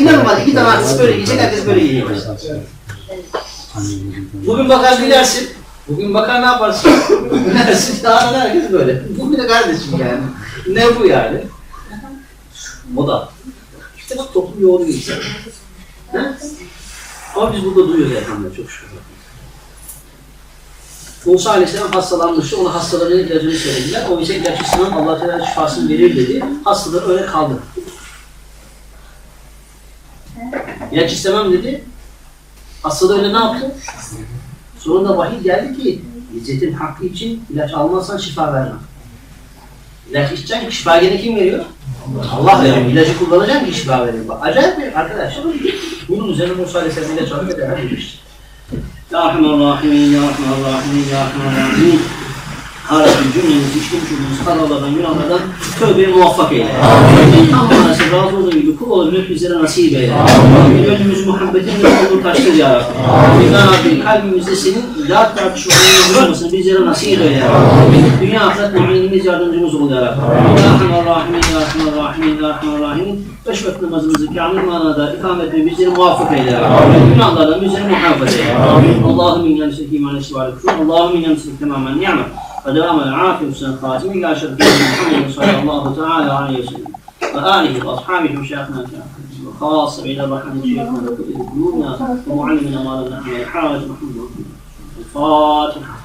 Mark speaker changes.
Speaker 1: Yani inanılmaz. iki tane artist böyle giyecek, herkes böyle giyecek. Bugün bakar gülersin. Bugün bakar ne yaparsın? Gülersin. Yarın herkes böyle. Bu bir de kardeşim yani. Ne bu yani? O da. İşte bak toplum yoğunu gitsin. Ama biz burada duyuyoruz elhamdülillah çok şükür. Musa Aleyhisselam hastalanmıştı. Ona hastalığının ilacını söylediler. O ise ilaç Allah Teala şifasını verir dedi. Hastalığı öyle kaldı. İlaç istemem dedi. Hastalığı öyle ne yaptı? Sonunda vahiy geldi ki İzzetin hakkı için ilaç almazsan şifa vermem. İlaç içeceksin şifa gene kim veriyor? Allah veriyor. İlacı kullanacaksın ki şifa veriyor. Bak, acayip bir arkadaş. Bunun üzerine Musa Aleyhisselam ilaç alıp beraber yemişti. Ya Rahmanirrahim, Ya Rahmanirrahim, Ya Rahmanirrahim. Ya Rabbi cümlemizi işlemiş olduğumuz hatalardan, günahlardan tövbeye muvaffak eyle. Tam manası razı olduğu gibi kul olabilmek bizlere nasip eyle. Gönlümüz muhabbetinle olur taştır Ya Rabbi. Ya Rabbi kalbimizde senin zat tartışmalarının olmasını bizlere nasip eyle Ya Rabbi. Dünya ahiret muayenimiz yardımcımız ol Ya Rabbi. Ya Rahmanirrahim, Ya Rahmanirrahim, Ya Rahmanirrahim. Beş vakit namazımızı kamil manada ikamet ve bizleri muvaffak eyle Ya Rabbi. Günahlardan bizleri muhafaza eyle. Allahümme inna nesek iman eştivarı kuşun. Allahümme inna tamamen. ودوام العافية وسنة خاتمة إلى شرف محمد صلى الله تعالى عليه وسلم. وآله وأصحابه وشيخنا وخاصة إلى رحمة شيخنا وكل قلوبنا ومعلمنا ما لم نعمل حاجة محمد الفاتحة